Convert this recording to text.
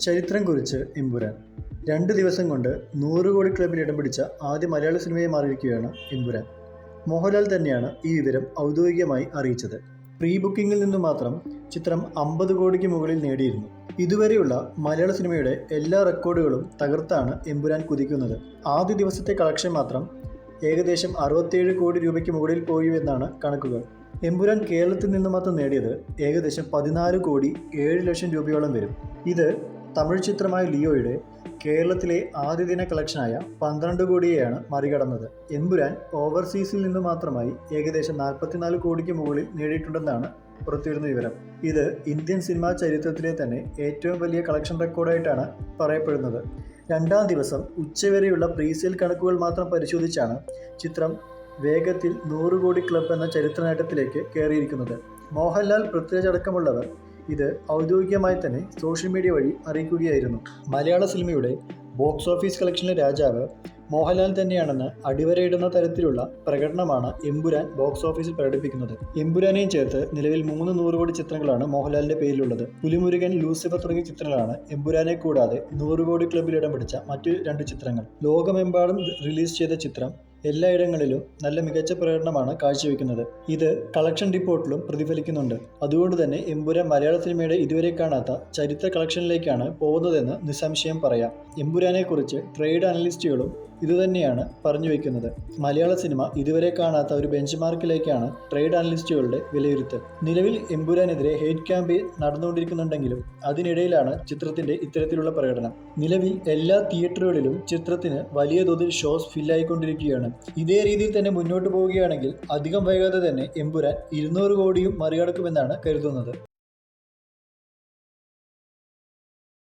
ചരിത്രം കുറിച്ച് എമ്പുരാൻ. രണ്ട് ദിവസം കൊണ്ട് നൂറ് കോടി ക്ലബിൽ ഇടം പിടിച്ച ആദ്യ മലയാള സിനിമയെ മാറിയിരിക്കുകയാണ് എമ്പുരാൻ. മോഹൻലാൽ തന്നെയാണ് ഈ വിവരം ഔദ്യോഗികമായി അറിയിച്ചത്. പ്രീ ബുക്കിംഗിൽ നിന്ന് മാത്രം ചിത്രം അമ്പത് കോടിക്ക് മുകളിൽ നേടിയിരുന്നു. ഇതുവരെയുള്ള മലയാള സിനിമയുടെ എല്ലാ റെക്കോർഡുകളും തകർത്താണ് എമ്പുരാൻ കുതിക്കുന്നത്. ആദ്യ ദിവസത്തെ കളക്ഷൻ മാത്രം ഏകദേശം അറുപത്തേഴ് കോടി രൂപയ്ക്ക് മുകളിൽ പോയി എന്നാണ് കണക്കുകൾ. എമ്പുരാൻ കേരളത്തിൽ നിന്ന് മാത്രം നേടിയത് ഏകദേശം പതിനാല് കോടി ഏഴ് ലക്ഷം രൂപയോളം വരും. ഇത് തമിഴ് ചിത്രമായ ലിയോയുടെ കേരളത്തിലെ ആദ്യ ദിന കളക്ഷനായ പന്ത്രണ്ട് കോടിയെയാണ് മറികടന്നത്. എമ്പുരാൻ ഓവർസീസിൽ നിന്ന് മാത്രമായി ഏകദേശം നാൽപ്പത്തിനാല് കോടിക്ക് മുകളിൽ നേടിയിട്ടുണ്ടെന്നാണ് പുറത്തുവരുന്ന വിവരം. ഇത് ഇന്ത്യൻ സിനിമാ ചരിത്രത്തിലെ തന്നെ ഏറ്റവും വലിയ കളക്ഷൻ റെക്കോർഡായിട്ടാണ് പറയപ്പെടുന്നത്. രണ്ടാം ദിവസം ഉച്ചവരെയുള്ള പ്രീസെയിൽ കണക്കുകൾ മാത്രം പരിശോധിച്ചാണ് ചിത്രം വേഗത്തിൽ നൂറ് കോടി ക്ലബ് എന്ന ചരിത്ര നേട്ടത്തിലേക്ക് കയറിയിരിക്കുന്നത്. മോഹൻലാൽ പൃഥ്വിരാജ് അടക്കമുള്ളവർ ഇത് ഔദ്യോഗികമായി തന്നെ സോഷ്യൽ മീഡിയ വഴി അറിയിക്കുകയായിരുന്നു. മലയാള സിനിമയുടെ ബോക്സ് ഓഫീസ് കളക്ഷനിലെ രാജാവ് മോഹൻലാൽ തന്നെയാണെന്ന് അടിവരയിടുന്ന തരത്തിലുള്ള പ്രകടനമാണ് എമ്പുരാൻ ബോക്സ് ഓഫീസിൽ പ്രകടിപ്പിക്കുന്നത്. എമ്പുരാനെയും ചേർത്ത് നിലവിൽ മൂന്ന് നൂറ് കോടി ചിത്രങ്ങളാണ് മോഹൻലാലിന്റെ പേരിലുള്ളത്. പുലിമുരുകൻ ലൂസിഫർ തുടങ്ങിയ ചിത്രങ്ങളാണ് എമ്പുരാനെ കൂടാതെ നൂറ് കോടി ക്ലബിൽ ഇടം പിടിച്ച മറ്റു രണ്ട് ചിത്രങ്ങൾ. ലോകമെമ്പാടും റിലീസ് ചെയ്ത ചിത്രം എല്ലായിടങ്ങളിലും നല്ല മികച്ച പ്രകടനമാണ് കാഴ്ചവെക്കുന്നത്. ഇത് കളക്ഷൻ റിപ്പോർട്ടിലും പ്രതിഫലിക്കുന്നുണ്ട്. അതുകൊണ്ട് തന്നെ എമ്പുരാൻ മലയാള സിനിമയുടെ ഇതുവരെ കാണാത്ത ചരിത്ര കളക്ഷനിലേക്കാണ് പോകുന്നതെന്ന് നിസ്സംശയം പറയാം. എമ്പുരാനെക്കുറിച്ച് ട്രേഡ് അനലിസ്റ്റുകളും ഇതുതന്നെയാണ് പറഞ്ഞു വയ്ക്കുന്നത് മലയാള സിനിമ ഇതുവരെ കാണാത്ത ഒരു ബെഞ്ച് മാർക്കിലേക്കാണ് ട്രേഡ് അനലിസ്റ്റുകളുടെ വിലയിരുത്തൽ. നിലവിൽ എമ്പുരാനെതിരെ ഹെയ്റ്റ് ക്യാമ്പയിൻ നടന്നുകൊണ്ടിരിക്കുന്നുണ്ടെങ്കിലും അതിനിടയിലാണ് ചിത്രത്തിന്റെ ഇത്തരത്തിലുള്ള പ്രകടനം. നിലവിൽ എല്ലാ തിയേറ്ററുകളിലും ചിത്രത്തിന് വലിയ തോതിൽ ഷോസ് ഫില്ലായിക്കൊണ്ടിരിക്കുകയാണ്. ഇതേ രീതിയിൽ തന്നെ മുന്നോട്ട് പോവുകയാണെങ്കിൽ അധികം വൈകാതെ തന്നെ എമ്പുരാൻ ഇരുന്നൂറ് കോടിയും മറികടക്കുമെന്നാണ് കരുതുന്നത്.